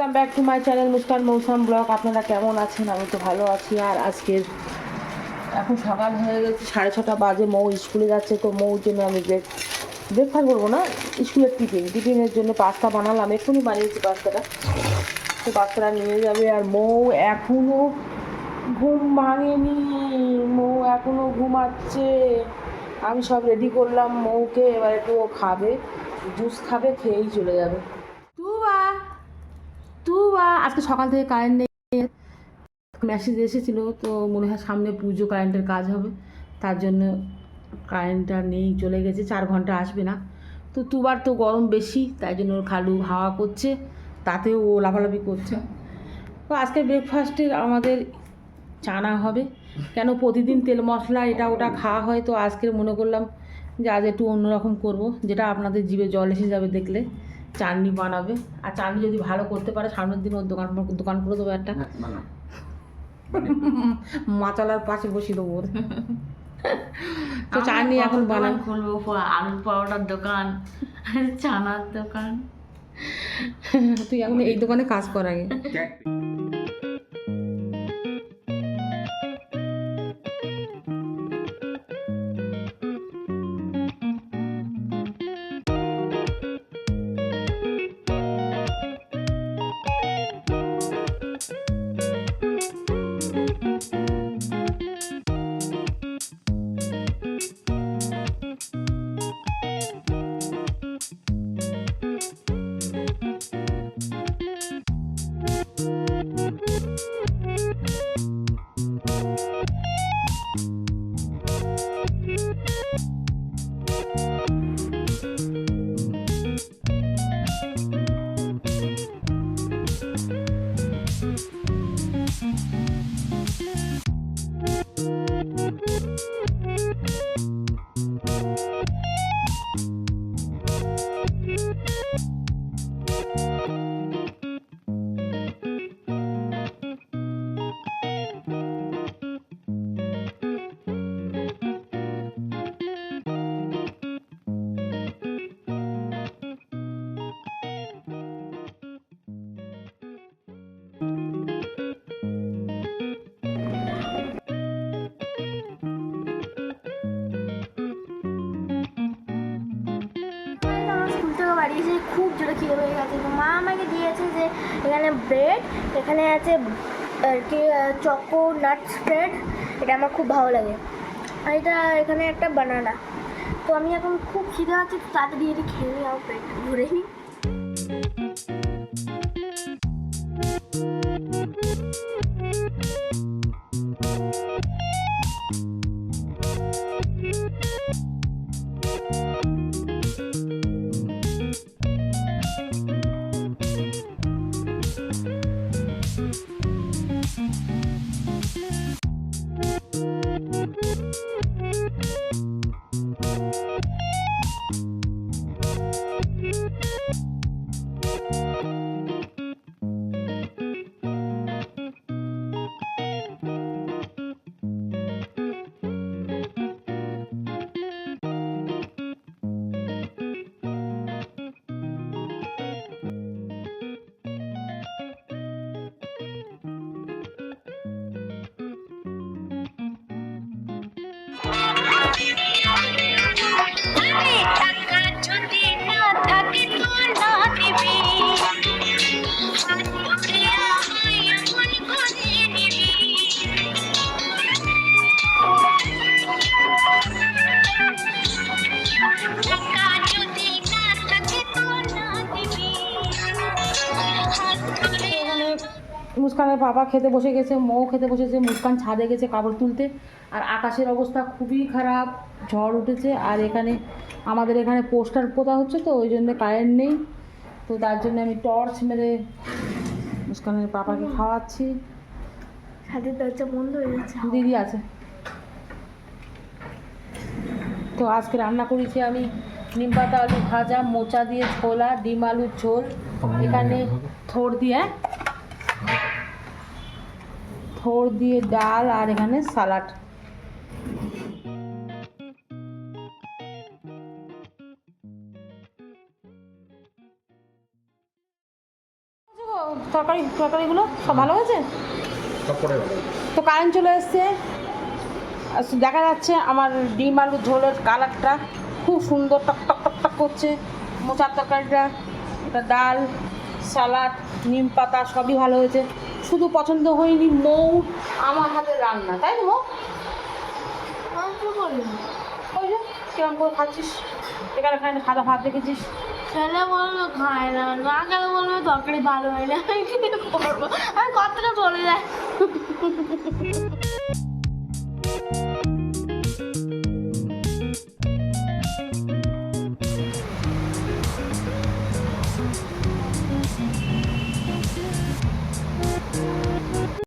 Welcome back to my channel Muskan Mousam blog আপনারা কেমন আছেন? আমি তো ভালো আছি। আর আজকের এখন সকাল হয়ে গেছে, সাড়ে ছটা বাজে। মৌ স্কুলে যাচ্ছে, তো মৌর জন্য আমি ব্রেক ব্রেকফাস্ট করব না, স্কুলের টিফিন। টিফিনের জন্য পাস্তা বানালাম। এক্ষুনি বানিয়েছি পাস্তাটা তো পাস্তাটা নিয়ে যাবে। আর মৌ এখনও ঘুম ভাঙেনি। মৌ এখনও ঘুমাচ্ছে। আমি সব রেডি করলাম মৌকে। এবার একটু ও খাবে। জুস খাবে, খেয়েই চলে যাবে। আজকে সকাল থেকে কারেন্ট নেই। মেসেজ এসেছিল, তো মনে হয় সামনে পুজো কারেন্টের কাজ হবে। তার জন্য কারেন্টটা নেই, চলে গেছে, চার ঘণ্টা আসবে না। তো তুবার তো গরম বেশি, তাই জন্য খালু হাওয়া করছে, তাতেও ও লাফালাফি করছে। তো আজকে ব্রেকফাস্টের আমাদের চানা হবে। কেন প্রতিদিন তেল মশলা এটা ওটা খাওয়া হয়, তো আজকে মনে করলাম যে আজ একটু অন্যরকম করব, যেটা আপনাদের জিভে জল এসে যাবে দেখলে। চাটনি বানাবে। আর চাটনি যদি ভালো করতে পারে সামনের দিন ওর দোকান দোকান করে দেবো একটা। মাচালার পাশে বসিয়ে দেবো ওর। তো চাটনি এখন বানান। খুলবো আলুর পাউডার দোকান চানার দোকান। তুই এখন এই দোকানে কাজ কর আগে। এসে খুব জোরে খিদে পেয়ে গেছে। তো মা আমাকে দিয়েছে যে, এখানে ব্রেড এখানে আছে আর কি চকো নাট স্প্রেড এটা আমার খুব ভালো লাগে। আর এটা এখানে একটা বানানা তো আমি এখন খুব খিদে আছে তাড়াতাড়ি এটি খেয়ে নিই, আমার পেট ভরে নিই। এখানে মুস্কানের বাবা খেতে বসে গেছে মৌ খেতে বসেছে মুস্কান ছাদে গেছে কাপড় তুলতে। আর আকাশের অবস্থা খুবই খারাপ ঝড় উঠেছে আর এখানে আমাদের এখানে পোস্টার পোতা হচ্ছে তো ওই জন্য কারেন্ট নেই। তো তার জন্য আমি টর্চ মেরে মুস্কানের পাপাকে খাওয়াচ্ছি। হাতের দরজা বন্ধ হয়ে যাচ্ছে দিদি আছে। তো আজকে রান্না করেছি আমি নিম পাতা আলু ভাজা মোচা দিয়ে ছোলা ডিম আলুর ঝোল। এখানে থোড় দিয়ে থোড় দিয়ে ডাল আর এখানে সালাড। তরকারি তরকারিগুলো সব ভালো হয়েছে? তো কারেন্ট চলে এসছে। দেখা যাচ্ছে আমার ডিম আলু ঝোলের কালারটা খুব সুন্দর টক টক টক টক করছে। মোচার তরকারিটা এটা ডাল সালাড নিম পাতা সবই ভালো হয়েছে। শুধু পছন্দ হয়নি মৌ, আমার হাতে রান্না, তাই তো মৌ? ওই যে, কেমন করে খাচ্ছিস? এখানে এখানে খাতা ভাত দেখেছিস ছেলে বলল, খায় না। না খেলে বলবে, তরকারি ভালো হয় না। আমি কতটা চলে যায়